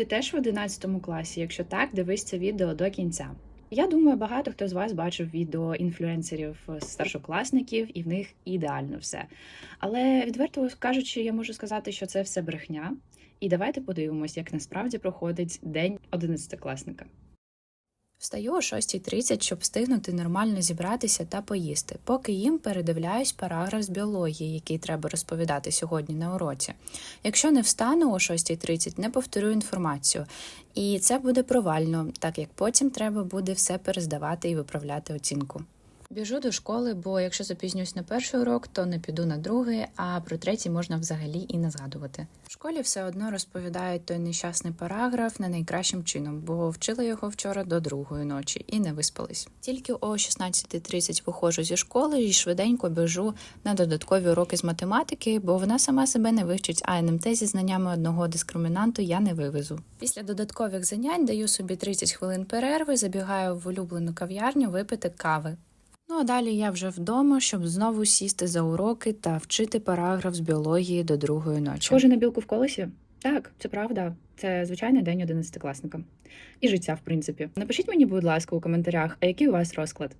Ти теж в 11 класі? Якщо так, дивись це відео до кінця. Я думаю, багато хто з вас бачив відео інфлюенсерів е, старшокласників, і в них ідеально все. Але відверто кажучи, я можу сказати, що це все брехня. І давайте подивимось, як насправді проходить день 11-класника. Встаю о 6.30, щоб встигнути нормально зібратися та поїсти. Поки їм передивляюсь параграф з біології, який треба розповідати сьогодні на уроці. Якщо не встану о 6.30, не повторю інформацію. І це буде провально, так як потім треба буде все перездавати і виправляти оцінку. Біжу до школи, бо якщо запізнююсь на перший урок, то не піду на другий, а про третій можна взагалі і не згадувати. В школі все одно розповідають той нещасний параграф не найкращим чином, бо вчила його вчора до другої ночі і не виспались. Тільки о 16.30 виходжу зі школи і швиденько біжу на додаткові уроки з математики, бо вона сама себе не вивчить, а НМТ зі знаннями одного дискримінанту я не вивезу. Після додаткових занять даю собі 30 хвилин перерви, забігаю в улюблену кав'ярню випити кави. А далі я вже вдома, щоб знову сісти за уроки та вчити параграф з біології до другої ночі. Схоже на білку в колесі? Так, це правда. Це звичайний день одинадцятикласника. І життя, в принципі. Напишіть мені, будь ласка, у коментарях, а який у вас розклад?